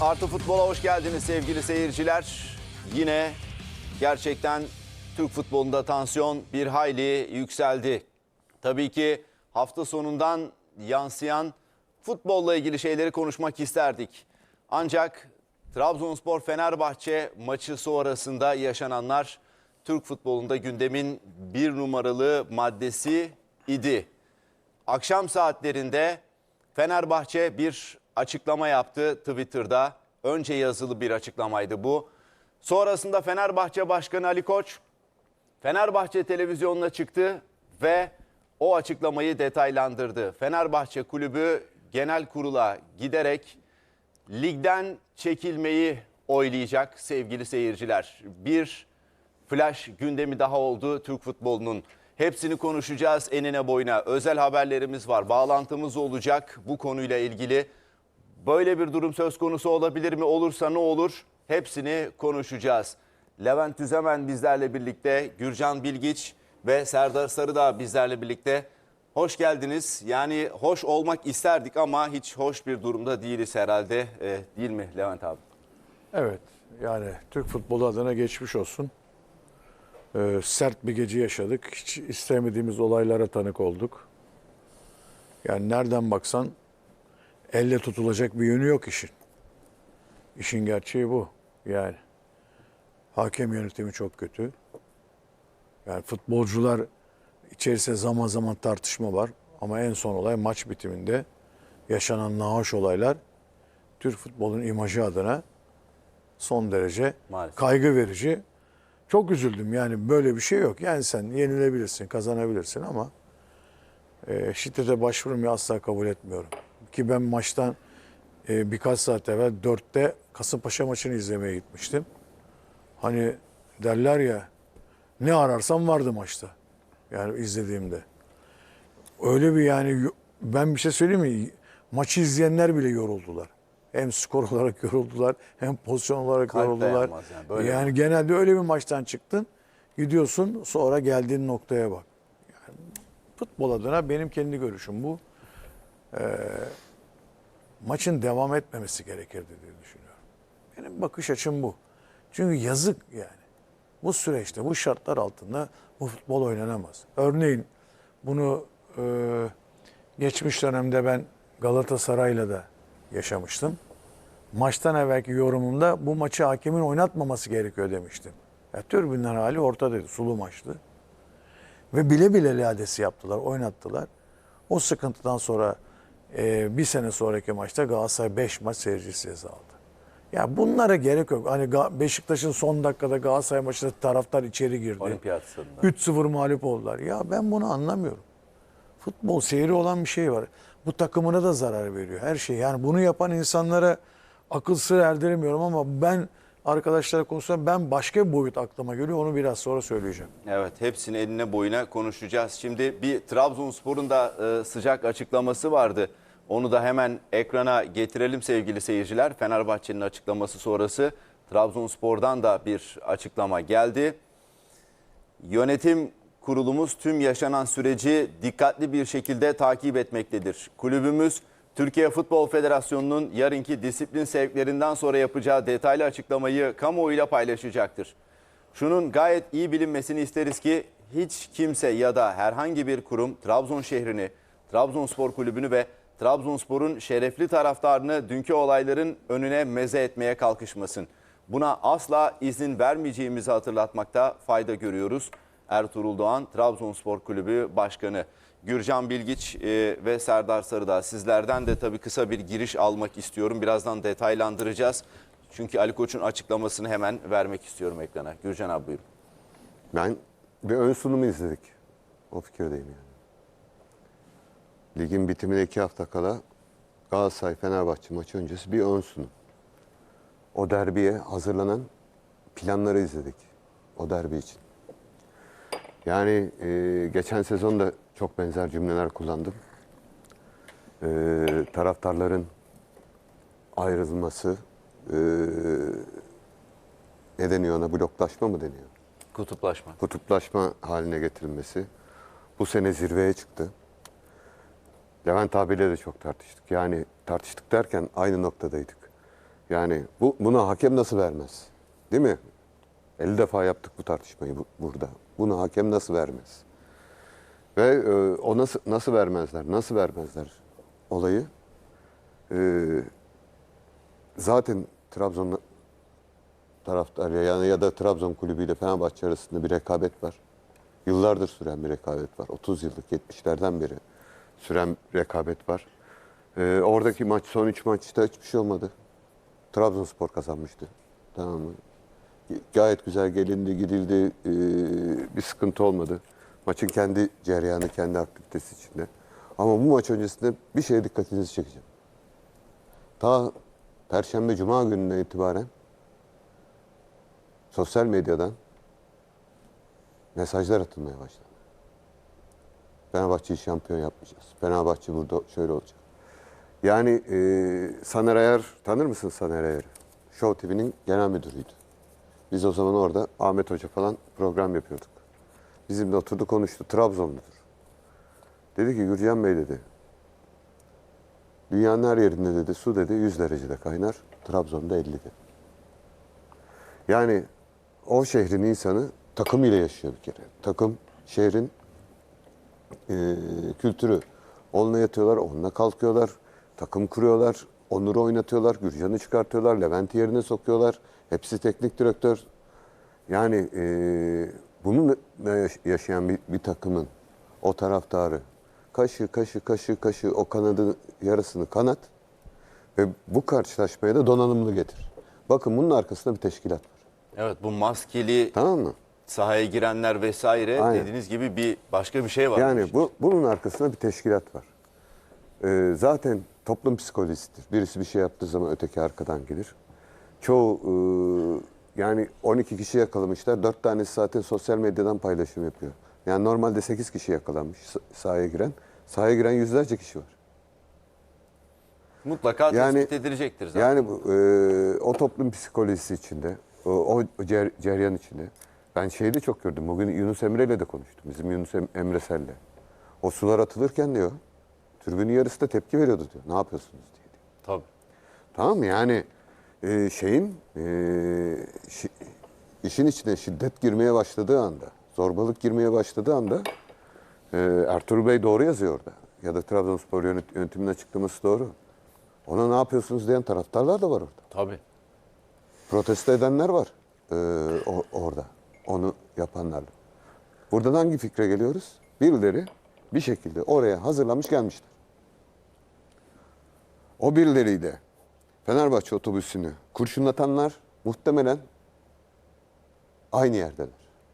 Artı Futbol'a hoş geldiniz sevgili seyirciler. Yine gerçekten Türk futbolunda tansiyon bir hayli yükseldi. Tabii ki hafta sonundan yansıyan futbolla ilgili şeyleri konuşmak isterdik. Ancak Trabzonspor Fenerbahçe maçı sonrasında yaşananlar Türk futbolunda gündemin bir numaralı maddesi idi. Akşam saatlerinde Fenerbahçe bir açıklama yaptı Twitter'da. Önce yazılı bir açıklamaydı bu. Sonrasında Fenerbahçe Başkanı Ali Koç Fenerbahçe televizyonuna çıktı ve o açıklamayı detaylandırdı. Fenerbahçe kulübü genel kurula giderek ligden çekilmeyi oylayacak sevgili seyirciler. Bir flash gündemi daha oldu Türk futbolunun. Hepsini konuşacağız enine boyuna. Özel haberlerimiz var, bağlantımız olacak bu konuyla ilgili. Böyle bir durum söz konusu olabilir mi? Olursa ne olur? Hepsini konuşacağız. Levent Tüzemen bizlerle birlikte, Gürcan Bilgiç ve Serdar Sarıdağ bizlerle birlikte. Hoş geldiniz. Yani hoş olmak isterdik ama hiç hoş bir durumda değiliz herhalde. Ee, değil mi Levent abi? Evet yani Türk futbolu adına geçmiş olsun. Ee, sert bir gece yaşadık. Hiç istemediğimiz olaylara tanık olduk. Yani nereden baksan elle tutulacak bir yönü yok işin. İşin gerçeği bu. Yani hakem yönetimi çok kötü. Yani futbolcular içerisinde zaman zaman tartışma var. Ama en son olay maç bitiminde yaşanan nahoş olaylar Türk futbolunun imajı adına son derece Maalesef. kaygı verici. Çok üzüldüm yani böyle bir şey yok. Yani sen yenilebilirsin, kazanabilirsin ama e, şiddete başvurmayı asla kabul etmiyorum. Ki ben maçtan e, birkaç saat evvel dörtte Kasımpaşa maçını izlemeye gitmiştim. Hani derler ya ne ararsam vardı maçta. Yani izlediğimde. Öyle bir yani ben bir şey söyleyeyim mi? Maçı izleyenler bile yoruldular. Hem skor olarak yoruldular hem pozisyon olarak Kalp yoruldular. yani, böyle yani genelde öyle bir maçtan çıktın. Gidiyorsun sonra geldiğin noktaya bak. Yani futbol adına benim kendi görüşüm bu. Ee, maçın devam etmemesi gerekirdi diye düşünüyorum. Benim bakış açım bu. Çünkü yazık yani. Bu süreçte, bu şartlar altında bu futbol oynanamaz. Örneğin bunu e, geçmiş dönemde ben Galatasaray'la da yaşamıştım. Maçtan evvelki yorumumda bu maçı hakemin oynatmaması gerekiyor demiştim. Ya, türbünler hali ortadaydı, sulu maçtı. Ve bile bile ladesi yaptılar, oynattılar. O sıkıntıdan sonra e, bir sene sonraki maçta Galatasaray 5 maç seyircisi ceza aldı. Ya bunlara gerek yok. Hani Beşiktaş'ın son dakikada Galatasaray maçında taraftar içeri girdi. Olimpiyat stadında. 3-0 mağlup oldular. Ya ben bunu anlamıyorum. Futbol seyri olan bir şey var. Bu takımına da zarar veriyor. Her şey. Yani bunu yapan insanlara akıl sır erdiremiyorum ama ben arkadaşlara konuşsam ben başka bir boyut aklıma geliyor. Onu biraz sonra söyleyeceğim. Evet hepsini eline boyuna konuşacağız. Şimdi bir Trabzonspor'un da e, sıcak açıklaması vardı. Onu da hemen ekrana getirelim sevgili seyirciler. Fenerbahçe'nin açıklaması sonrası Trabzonspor'dan da bir açıklama geldi. Yönetim kurulumuz tüm yaşanan süreci dikkatli bir şekilde takip etmektedir. Kulübümüz Türkiye Futbol Federasyonu'nun yarınki disiplin sevklerinden sonra yapacağı detaylı açıklamayı kamuoyuyla paylaşacaktır. Şunun gayet iyi bilinmesini isteriz ki hiç kimse ya da herhangi bir kurum Trabzon şehrini, Trabzonspor kulübünü ve Trabzonspor'un şerefli taraftarını dünkü olayların önüne meze etmeye kalkışmasın. Buna asla izin vermeyeceğimizi hatırlatmakta fayda görüyoruz. Ertuğrul Doğan, Trabzonspor Kulübü Başkanı. Gürcan Bilgiç e, ve Serdar Sarıdağ sizlerden de tabii kısa bir giriş almak istiyorum. Birazdan detaylandıracağız. Çünkü Ali Koç'un açıklamasını hemen vermek istiyorum ekrana. Gürcan abi buyurun. Ben bir ön sunumu izledik. O fikirdeyim yani. Ligin bitimine iki hafta kala Galatasaray Fenerbahçe maçı öncesi bir ön sunum. O derbiye hazırlanan planları izledik. O derbi için. Yani e, geçen sezon da çok benzer cümleler kullandım. E, taraftarların ayrılması, e, ne deniyor ona bloklaşma mı deniyor? Kutuplaşma. kutuplaşma haline getirilmesi bu sene zirveye çıktı. Levent abiyle de çok tartıştık. Yani tartıştık derken aynı noktadaydık. Yani bu buna hakem nasıl vermez? Değil mi? 50 defa yaptık bu tartışmayı bu- burada. Bunu hakem nasıl vermez? Ve e, o nasıl nasıl vermezler? Nasıl vermezler olayı? E, zaten Trabzon taraftarı yani ya da Trabzon kulübüyle Fenerbahçe arasında bir rekabet var. Yıllardır süren bir rekabet var. 30 yıllık 70'lerden beri süren rekabet var. Ee, oradaki maç son 3 maçta hiçbir şey olmadı. Trabzonspor kazanmıştı. Tamam mı? Gayet güzel gelindi, gidildi. Ee, bir sıkıntı olmadı. Maçın kendi cereyanı, kendi aktivitesi içinde. Ama bu maç öncesinde bir şeye dikkatinizi çekeceğim. Ta Perşembe, Cuma gününe itibaren sosyal medyadan mesajlar atılmaya başladı. Fenerbahçe'yi şampiyon yapmayacağız. Fenerbahçe burada şöyle olacak. Yani e, Saner Ayar, tanır mısın Saner Ayar'ı? Show TV'nin genel müdürüydü. Biz o zaman orada Ahmet Hoca falan program yapıyorduk. Bizimle oturdu konuştu. Trabzonludur. Dedi ki Gürcan Bey dedi. Dünyanın her yerinde dedi su dedi 100 derecede kaynar. Trabzon'da 50 dedi. Yani o şehrin insanı takım ile yaşıyor bir kere. Takım şehrin e, kültürü. Onunla yatıyorlar, onunla kalkıyorlar. Takım kuruyorlar, Onur'u oynatıyorlar, Gürcan'ı çıkartıyorlar, Levent'i yerine sokuyorlar. Hepsi teknik direktör. Yani e, bunu yaşayan bir, bir takımın o taraftarı kaşı kaşı kaşı kaşı o kanadın yarısını kanat ve bu karşılaşmaya da donanımlı getir. Bakın bunun arkasında bir teşkilat var. Evet bu maskeli Tamam mı? Sahaya girenler vesaire Aynen. dediğiniz gibi bir başka bir şey var. Yani bu bunun arkasında bir teşkilat var. Ee, zaten toplum psikolojisidir. Birisi bir şey yaptığı zaman öteki arkadan gelir. Çoğu e, yani 12 kişi yakalamışlar. 4 tanesi zaten sosyal medyadan paylaşım yapıyor. Yani normalde 8 kişi yakalanmış sah- sahaya giren. Sahaya giren yüzlerce kişi var. Mutlaka Yani- tespit edilecektir zaten. Yani e, o toplum psikolojisi içinde, o, o cer, ceryan içinde. Ben şeyi de çok gördüm. Bugün Yunus Emre ile de konuştum. Bizim Yunus Em- Emre Sel'le. O sular atılırken diyor, tribünün yarısı da tepki veriyordu diyor. Ne yapıyorsunuz diye. Tabii. Tamam mı? Yani e, şeyin e, şi- işin içine şiddet girmeye başladığı anda, zorbalık girmeye başladığı anda e, Ertuğrul Bey doğru yazıyor orada. Ya da Trabzonspor yönet- yönetiminin açıklaması doğru. Ona ne yapıyorsunuz diyen taraftarlar da var orada. Tabii. Protesto edenler var e, o- orada. Onu yapanlarla. Buradan hangi fikre geliyoruz? Birileri bir şekilde oraya hazırlamış gelmişler. O birileriyle Fenerbahçe otobüsünü kurşunlatanlar muhtemelen aynı yerdeler.